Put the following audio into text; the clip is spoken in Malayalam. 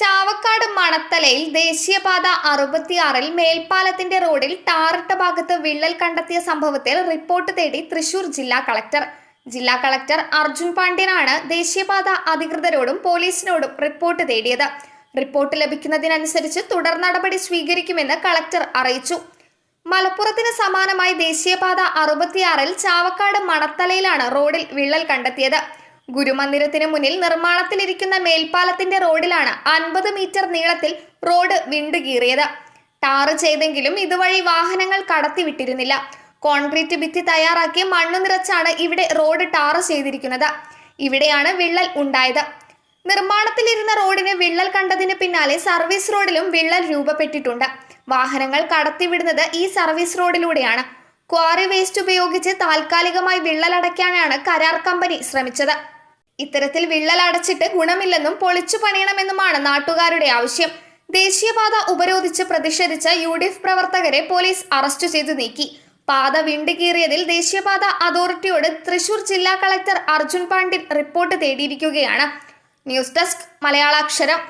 ചാവക്കാട് മണത്തലയിൽ ദേശീയപാത അറുപത്തിയാറിൽ മേൽപ്പാലത്തിന്റെ റോഡിൽ ടാറിട്ട ഭാഗത്ത് വിള്ളൽ കണ്ടെത്തിയ സംഭവത്തിൽ റിപ്പോർട്ട് തേടി തൃശൂർ ജില്ലാ കളക്ടർ. ജില്ലാ കളക്ടർ അർജുൻ പാണ്ഡ്യനാണ് ദേശീയപാത അധികൃതരോടും പോലീസിനോടും റിപ്പോർട്ട് തേടിയത്. റിപ്പോർട്ട് ലഭിക്കുന്നതിനനുസരിച്ച് തുടർ നടപടി സ്വീകരിക്കുമെന്ന് കളക്ടർ അറിയിച്ചു. മലപ്പുറത്തിന് സമാനമായി ദേശീയപാത അറുപത്തിയാറിൽ ചാവക്കാട് മണത്തലയിലാണ് റോഡിൽ വിള്ളൽ കണ്ടെത്തിയത്. ഗുരുമന്ദിരത്തിന് മുന്നിൽ നിർമ്മാണത്തിലിരിക്കുന്ന മേൽപ്പാലത്തിന്റെ റോഡിലാണ് അൻപത് മീറ്റർ നീളത്തിൽ റോഡ് വിണ്ടുകീറിയത്. ടാറ് ചെയ്തെങ്കിലും ഇതുവഴി വാഹനങ്ങൾ കടത്തിവിട്ടിരുന്നില്ല. കോൺക്രീറ്റ് ഭിത്തി തയ്യാറാക്കി മണ്ണു നിറച്ചാണ് ഇവിടെ റോഡ് ടാറ് ചെയ്തിരിക്കുന്നത്. ഇവിടെയാണ് വിള്ളൽ ഉണ്ടായത്. നിർമ്മാണത്തിലിരുന്ന റോഡിന് വിള്ളൽ കണ്ടതിന് പിന്നാലെ സർവീസ് റോഡിലും വിള്ളൽ രൂപപ്പെട്ടിട്ടുണ്ട്. വാഹനങ്ങൾ കടത്തിവിടുന്നത് ഈ സർവീസ് റോഡിലൂടെയാണ്. ക്വാറി വേസ്റ്റ് ഉപയോഗിച്ച് താൽക്കാലികമായി വിള്ളലടയ്ക്കാനാണ് കരാർ കമ്പനി ശ്രമിച്ചത്. ഇത്തരത്തിൽ വിള്ളൽ അടച്ചിട്ട് ഗുണമില്ലെന്നും പൊളിച്ചു പണിയണമെന്നുമാണ് നാട്ടുകാരുടെ ആവശ്യം. ദേശീയപാത ഉപരോധിച്ച് പ്രതിഷേധിച്ച യു ഡി എഫ് പ്രവർത്തകരെ പോലീസ് അറസ്റ്റ് ചെയ്തു നീക്കി. പാത വിണ്ടുകീറിയതിൽ ദേശീയപാത അതോറിറ്റിയോട് തൃശൂർ ജില്ലാ collector Arjun Pandian report തേടിയിരിക്കുകയാണ്. News desk Malayalaksharam.